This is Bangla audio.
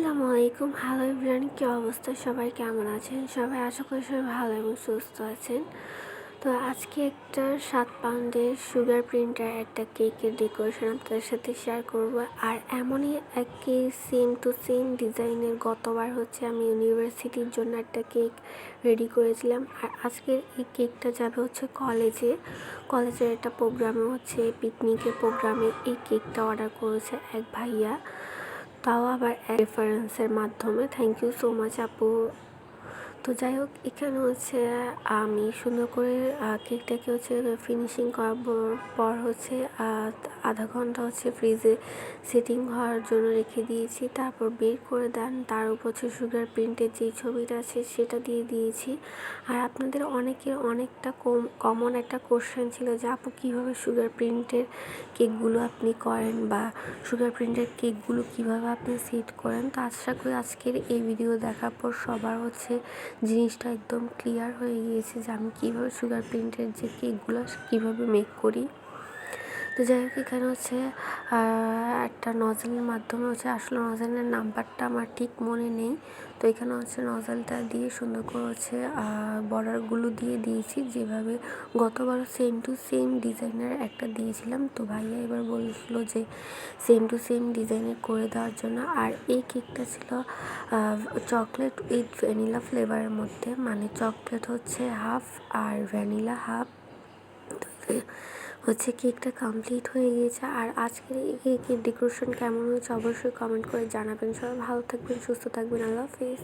আসসালামু আলাইকুম। হ্যালো এভরিওয়ান কী অবস্থা? সবাই কেমন আছেন? সবাই আশা করি সবাই ভালো এবং সুস্থ আছেন। তো আজকে একটা সাত পাউন্ডের সুগার প্রিন্টার একটা কেকের ডেকোরেশন আপনাদের সাথে শেয়ার করব। আর এমনই একই সেম টু সেম ডিজাইনের গতবার হচ্ছে আমি ইউনিভার্সিটির জন্য একটা কেক রেডি করেছিলাম। আর আজকের এই কেকটা যাবে হচ্ছে কলেজে কলেজের একটা প্রোগ্রামে হচ্ছে পিকনিকের প্রোগ্রামে এই কেকটা অর্ডার করেছে এক ভাইয়া। তাও আবার রেফারেন্সের মাধ্যমে থ্যাংক ইউ সো মাচ আপু তো যাই হোক, এখানে হচ্ছে, আমি সুন্দর করে কেকটাকে হচ্ছে ফিনিশিং করার পর হচ্ছে আধা ঘণ্টা হচ্ছে ফ্রিজে সেটিং হওয়ার জন্য রেখে দিয়েছি। তারপর বের করে দেন, তার উপর হচ্ছে সুগার প্রিন্টের যেই ছবিটা আছে সেটা দিয়ে দিয়েছি। আর আপনাদের অনেকের অনেকটা কম কমন একটা কোশ্চেন ছিল যে, আপু, কীভাবে সুগার প্রিন্টের কেকগুলো আপনি করেন বা সুগার প্রিন্টের কেকগুলো কীভাবে আপনি সেট করেন? তো আশা করি আজকের এই ভিডিও দেখার পর সবার হচ্ছে জিনিসটা একদম ক্লিয়ার হয়ে গিয়েছে যে আমি কীভাবে সুগার প্রিন্টের যে কেকগুলো কীভাবে মেক করি। যাই হোক, এখানে হচ্ছে একটা নজলের মাধ্যমে হচ্ছে আসলে নজলের নাম্বারটা আমার ঠিক মনে নেই। তো এখানে হচ্ছে নজলটা দিয়ে সুন্দর করে হচ্ছে বর্ডারগুলো দিয়ে দিয়েছি। যেভাবে গতবার সেম টু সেম ডিজাইনের একটা দিয়েছিলাম। তো ভাইয়া এবার বলছিল যে সেম টু সেম ডিজাইনের করে দেওয়ার জন্য। আর এই কেকটা ছিল চকলেট উইথ ভ্যানিলা ফ্লেভারের মধ্যে। মানে চকলেট হচ্ছে হাফ আর ভ্যানিলা হাফ হচ্ছে কেকটা কমপ্লিট হয়ে গিয়েছে। আর আজকের এই কেকের ডেকোরেশন কেমন হয়েছে অবশ্যই কমেন্ট করে জানাবেন। সবাই ভালো থাকবেন, সুস্থ থাকবেন। আল্লাহ হাফিজ।